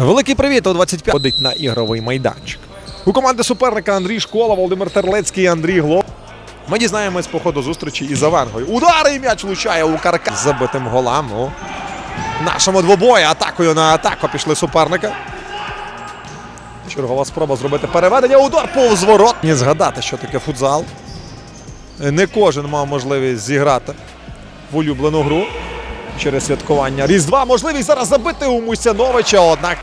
Великий привіт у 25 ходить на ігровий майданчик. У команди суперника Андрій Школа, Володимир Терлецький, Андрій Глоб. Ми дізнаємось по ходу зустрічі із Авенгою. Удар і м'яч влучає у карка з забитим голам. У нашому двобої атакою на атаку пішли суперника. Чергова спроба зробити переведення. Удар повз ворот. Не згадати, що таке футзал. Не кожен мав можливість зіграти в улюблену гру через святкування Різдва. Можливість зараз забити у Мусяновича. Однак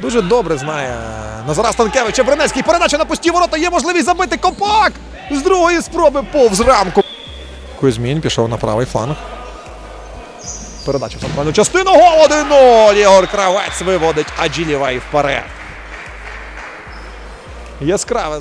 дуже добре знає Назара Станкевича. Бринецький передача на пусті ворота. Є можливість забити Копак з другої спроби повз рамку. Кузьмін пішов на правий фланг. Передача в центральну частину. Гол 1-0. Ігор Кравець виводить Аджилєвай вперед. Яскраве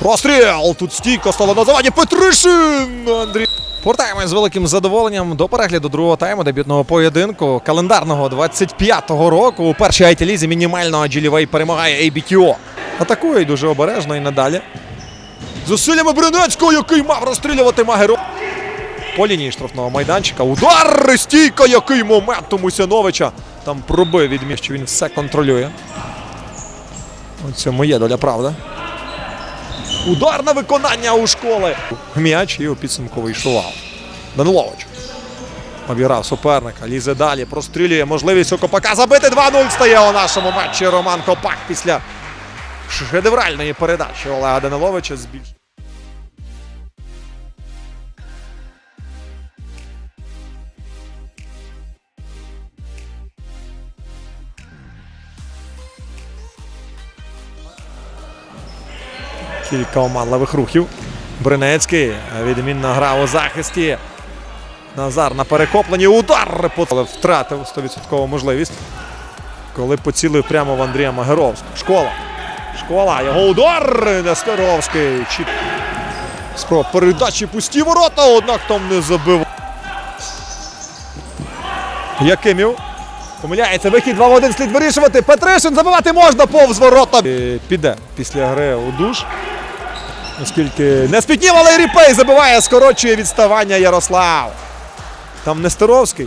Простріл! Тут стійко стало на заваді. Петришин! Андрій. Повертаємось з великим задоволенням до перегляду другого тайму дебютного поєдинку календарного 25-го року. У першій айті-лізі мінімально Джилівей перемагає ABTO. Атакує дуже обережно і надалі. Зусиллями Бринецького, який мав розстрілювати Магеро. По лінії штрафного майданчика. Удар! Стійка, який момент у Мусяновича. Там пробив відміг, що він все контролює. У цьому є доля правда. Ударне виконання у школи. М'яч і у підсумковий шував. Данилович. Обіграв суперника. Лізе далі. Прострілює можливість у Копака забити 2-0 стає у нашому матчі Роман Копак після шедевральної передачі Олега Даниловича збільш. Кілька оманливих рухів. Бринецький відмінно грав у захисті. Назар на перекопленні. Удар Але втратив 100% можливість. Коли поцілив прямо в Андрія Магеровського. Школа. Школа. Його удар. Нестеровський. Чіп. Спроба передачі пусті ворота, однак там не забив. Якимів. Помиляється, вихід 2 в 1 слід вирішувати. Петришин забивати можна повз ворота. Е, Піде після гри у душ. Оскільки не спітнів, але Ріпей забиває, скорочує відставання Ярослав. Там Нестеровський.